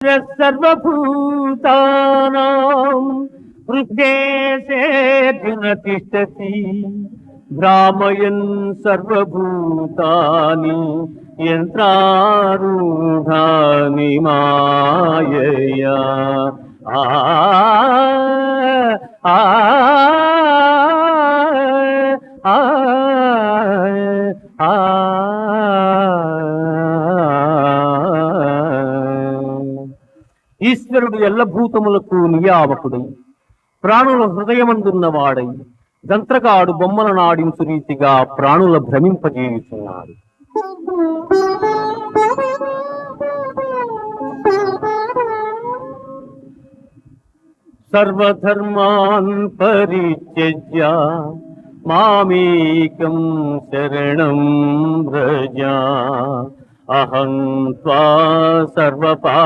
సర్వభూతానాం హృద్దేశేర్జున తిష్టతి భ్రామయన్ సర్వభూతాని యంత్రారూఢాని మాయయా. ఆ ఆ ఆ ఆ. ఈశ్వరుడు ఎల్లభూతములకు నియామకుడై ప్రాణుల హృదయమందున్నవాడై దంత్రకాడు బొమ్మలను ఆడించు రీతిగా ప్రాణుల భ్రమింపజేయుచున్నాడు. సర్వధర్మాన్ పరిత్యజ్య మామేకం శరణం వ్రజ. అహం త్వా సర్వపా